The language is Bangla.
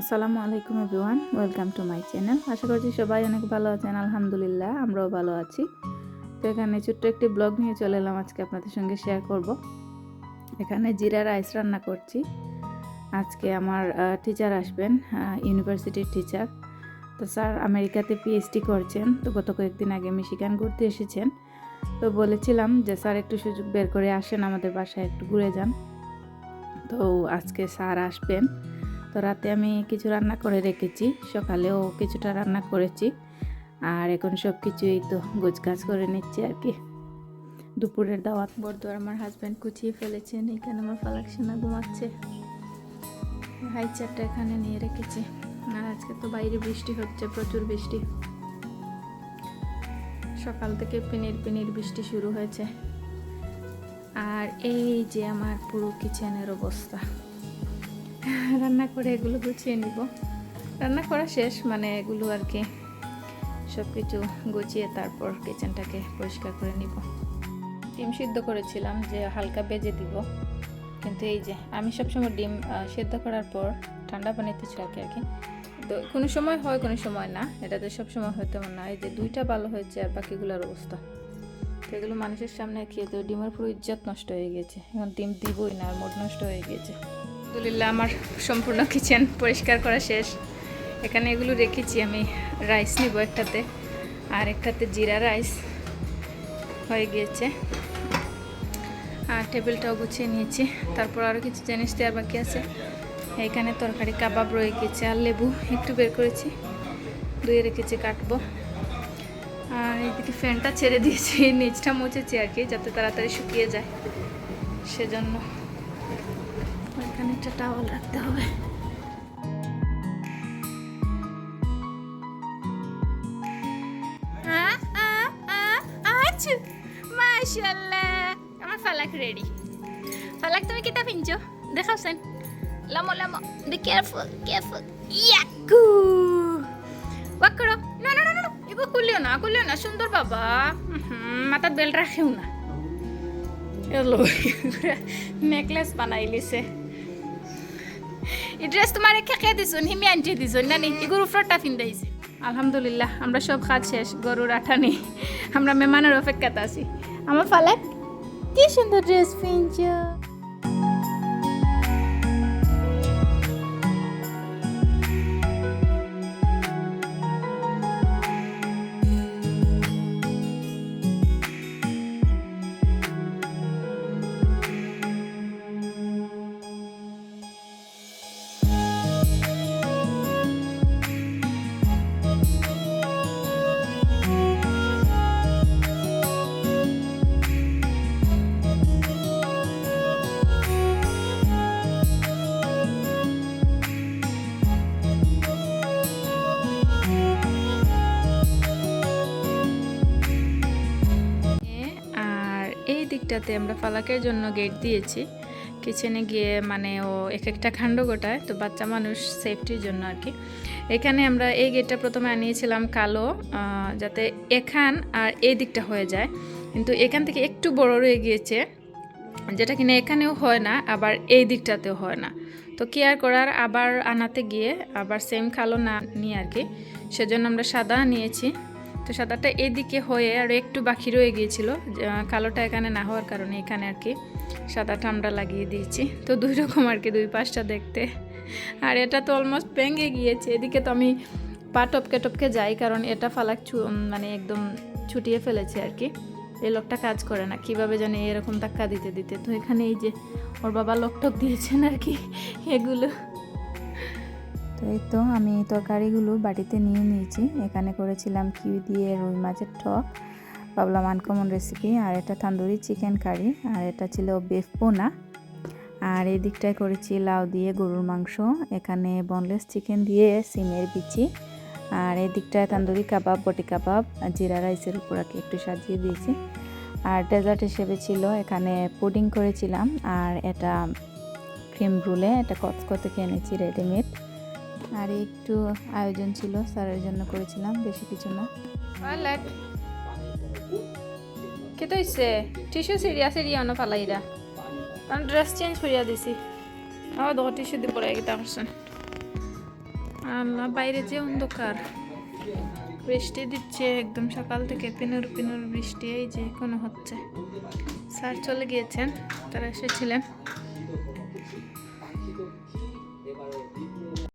আসসালামু আলাইকুম everyone, welcome to my channel. আশা করছি সবাই অনেক ভালো আছেন, আলহামদুলিল্লাহ, আমরাও ভালো আছি। তো এখানে ছোট্ট একটি ব্লগ নিয়ে চলে এলাম, আজকে আপনাদের সঙ্গে শেয়ার করব। এখানে জিরা রাইস রান্না করছি। আজকে আমার টিচার আসবেন ইউনিভার্সিটির টিচার তো স্যার আমেরিকাতে পিএইচডি করছেন, তো গত কয়েকদিন আগে মিশিগান ঘুরতে এসেছেন। তো বলেছিলাম যে স্যার একটু সুযোগ বের করে আসেন আমাদের বাসায়, একটু ঘুরে যান। তো আজকে স্যার আসবেন। তো রাতে আমি কিছু রান্না করে রেখেছি। সকালেও কিছুটা রান্না করেছি। আর এখন সব কিছুই তো গোছগাছ করে নিচ্ছি আর কি। দুপুরের দাওয়াত। বর্দু আর আমার হাজব্যান্ড কুচিয়ে ফেলেছেন। এখানে আমার ফালাক সেনা ঘুমাচ্ছে। হাই চারটা এখানে নিয়ে রেখেছি। আর আজকে তো বাইরে বৃষ্টি হচ্ছে, প্রচুর বৃষ্টি। সকাল থেকে পিনির পিনির বৃষ্টি শুরু হয়েছে। আর এই যে আমার পুরো কিচেনের অবস্থা। রান্না করে এগুলো গুছিয়ে নিব। রান্না করা শেষ মানে এগুলো আর কি সব কিছু গুছিয়ে তারপর কিচেনটাকে পরিষ্কার করে নিব। ডিম সিদ্ধ করেছিলাম যে হালকা বেজে দিব। কিন্তু এই যে আমি সবসময় ডিম সিদ্ধ করার পর ঠান্ডা পানিতে রাখি আর কি। তো কোনো সময় হয়, কোনো সময় না। এটাতে সব সময় হয় তেমন না এই যে দুইটা ভালো হয়েছে আর বাকিগুলোর অবস্থা। তো এগুলো মানুষের সামনে খেয়ে তো ডিমের পুরো ইজ্জত নষ্ট হয়ে গেছে। এখন ডিম দিবই না, আর মোট নষ্ট হয়ে গেছে। আলহামদুলিল্লাহ, আমার সম্পূর্ণ কিচেন পরিষ্কার করা শেষ। এখানে এগুলো রেখেছি, আমি রাইস নিব একটাতে। আর একটাতে জিরা রাইস হয়ে গিয়েছে। আর টেবিলটাও গুছিয়ে নিয়েছি। তারপর আরও কিছু জিনিস দেওয়ার বাকি আছে। এখানে তরকারি কাবাব রয়ে গিয়েছে আর লেবু একটু বের করেছি। ধুয়ে রেখেছি, কাটবো। আর এইদিকে ফ্যানটা ছেড়ে দিয়েছি, নিচটা মুছেছি আর কি, যাতে তাড়াতাড়ি শুকিয়ে যায়। সেজন্য এখানে একটা টাওয়াল রাখতে হবে। মাশাল্লাহ আমার ফালাক রেডি ফালাক, তুমি কিতা পিনছো? দেখাওছেন লামো লামো। বি কেয়ারফুল কেয়ারফুল ইয়াকু ওয়াক করো। না না না না এগুলো খুলিও না খুলিও না। সুন্দর বাবা। মাথার বেল রাখেও না। এলো নেকলেস বানাই লিছে। এই তোমার খেকে দিছুন হিমি আনটি দিছুন না নি এগুলো ফিন ফিন্দাইছে আলহামদুলিল্লাহ, আমরা সব কাজ শেষ, গরুর আঠানি আমরা মেহমানের অপেক্ষাতে আছি। আমার ফালাক, কি সুন্দর ড্রেস পিনছ? দিকটাতে আমরা ফালাকের জন্য গেট দিয়েছি। কিচেনে গিয়ে মানে ও এক একটা খান্ড গোটায়, তো বাচ্চা মানুষ সেফটির জন্য আর কি। এখানে আমরা এই গেটটা প্রথমে আনিয়েছিলাম কালো যাতে এখান আর এই দিকটা হয়ে যায়। কিন্তু এখান থেকে একটু বড় রয়ে গিয়েছে, যেটা কিনা এখানেও হয় না, আবার এই দিকটাতেও হয় না। তো কেয়ার করার আবার আনাতে গিয়ে আবার সেম কালো না নিয়ে আর কি, সেজন্য আমরা সাদা নিয়েছি। তো সাদাটা এদিকে হয়ে আর একটু বাকি রয়ে গিয়েছিল কালোটা এখানে না হওয়ার কারণে এখানে আর কি সাদাটা আমরা লাগিয়ে দিয়েছি। তো দুই রকম আর কি, দুই পাশটা দেখতে। আর এটা তো অলমোস্ট ভেঙে গিয়েছে। এদিকে তো আমি পা টপকে টপকে যাই, কারণ এটা ফালাক মানে একদম ছুটিয়ে ফেলেছে আর কি। এই লোকটা কাজ করে না, কীভাবে জানি এরকম ধাক্কা দিতে দিতে। তো এখানে এই যে ওর বাবা লোকটক দিয়েছেন আর কি, এগুলো। তো এই তো আমি তরকারিগুলো বাটিতে নিয়ে নিয়েছি। এখানে করেছিলাম কিউ দিয়ে রুই মাছের টক। ভাবলাম আনকমন রেসিপি আর এটা তান্দুরি চিকেন কারি আর এটা ছিল বেফ পোনা। আর এই দিকটায় করেছি লাউ দিয়ে গরুর মাংস, এখানে বনলেস চিকেন দিয়ে সিমের বিচি। আর এই দিকটায় তান্দুরি কাবাব, বটি কাবাব জিরা রাইসের উপর আর একটু সাজিয়ে দিয়েছি। আর ডেজার্ট হিসেবে ছিল এখানে পুডিং করেছিলাম, আর এটা ক্রিম রুলে এটা কচকো থেকে এনেছি রেডিমেড আর একটু আয়োজন ছিল, স্যারের জন্য করেছিলাম, বেশি কিছু না। কে তো হইছে? টিস্যু সিরিয়া সিরিয়া অন্য ফালাইরা কারণ ড্রেস চেঞ্জ করিয়া দিছি। আমার দোকান টিস্যু দিয়ে পড়ে গেতে পারছেন আল্লাহ, বাইরে যে অন্ধকার। বৃষ্টি দিচ্ছে, একদম সকাল থেকে পিনুর পিনুর বৃষ্টি, এই যে কোনো হচ্ছে। স্যার চলে গিয়েছেন, তারা এসেছিলেন।